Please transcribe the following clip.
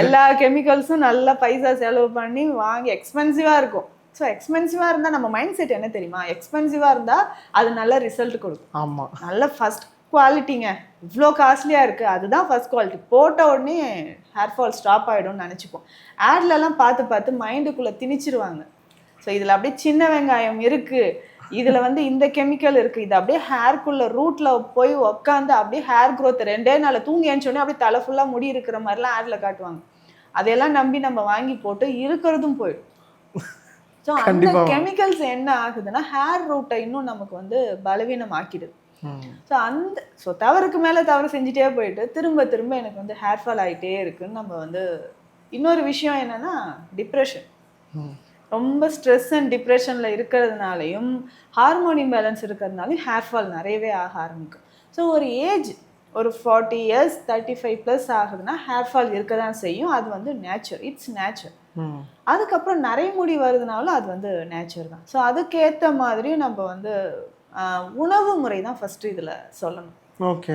எல்லா கெமிக்கல்ஸும் நல்லா பைசா செலவு பண்ணி வாங்கி எக்ஸ்பென்சிவாக இருக்கும். ஸோ எக்ஸ்பென்சிவாக இருந்தால் நம்ம மைண்ட் செட் என்ன தெரியுமா? எக்ஸ்பென்சிவாக இருந்தால் அது நல்ல ரிசல்ட் கொடுக்கும். ஆமா. நல்ல ஃபர்ஸ்ட் குவாலிட்டிங்க இவ்வளோ காஸ்ட்லியாக இருக்குது அதுதான் ஃபர்ஸ்ட் குவாலிட்டி போட்ட உடனே ஹேர் ஃபால் ஸ்டாப் ஆகிடும்னு நினச்சிப்போம். ஆட்லலாம் பார்த்து பார்த்து மைண்டுக்குள்ளே திணிச்சிருவாங்க. ஸோ இதில் அப்படியே சின்ன வெங்காயம் இருக்குது இதில் வந்து இந்த கெமிக்கல் இருக்குது இது அப்படியே ஹேர்க்குள்ளே ரூட்டில் போய் உக்காந்து அப்படியே ஹேர் growth ரெண்டே நாளில் தூங்கி எழுந்தோடனே அப்படியே தலை ஃபுல்லாக முடி இருக்கிற மாதிரிலாம் ஆடில் காட்டுவாங்க அதையெல்லாம் நம்பி நம்ம வாங்கி போட்டு இருக்கிறதும் போயிடும் ஸோ அந்த. கெமிக்கல்ஸ் என்ன ஆகுதுன்னா ஹேர் ரூட்டை இன்னும் நமக்கு வந்து பலவீனம் ஆக்கிடுது. ஸோ அந்த ஸோ தவறுக்கு மேலே தவறு செஞ்சுட்டே போயிட்டு திரும்ப திரும்ப எனக்கு வந்து ஹேர் ஃபால் ஆகிட்டே இருக்குன்னு நம்ம வந்து இன்னொரு விஷயம் என்னன்னா டிப்ரெஷன். ரொம்ப ஸ்ட்ரெஸ் அண்ட் டிப்ரெஷனில் இருக்கிறதுனாலையும் ஹார்மோன் இம்பேலன்ஸ் இருக்கிறதுனாலையும் ஹேர் ஃபால் நிறையவே ஆக ஆரம்பிக்கும். ஸோ ஒரு ஏஜ் ஒரு forty years thirty five plus ஆகுதுன்னா ஹேர் ஃபால் இருக்க தான் செய்யும். அது வந்து நேச்சர் இட்ஸ் நேச்சர். அதுக்கப்புறம் நரைமுடி வருதுனாலும் அது வந்து நேச்சர் தான். ஸோ அதுக்கேற்ற மாதிரியும் நம்ம வந்து உணவு முறை தான் ஃபஸ்ட்டு இதில் சொல்லணும். ஓகே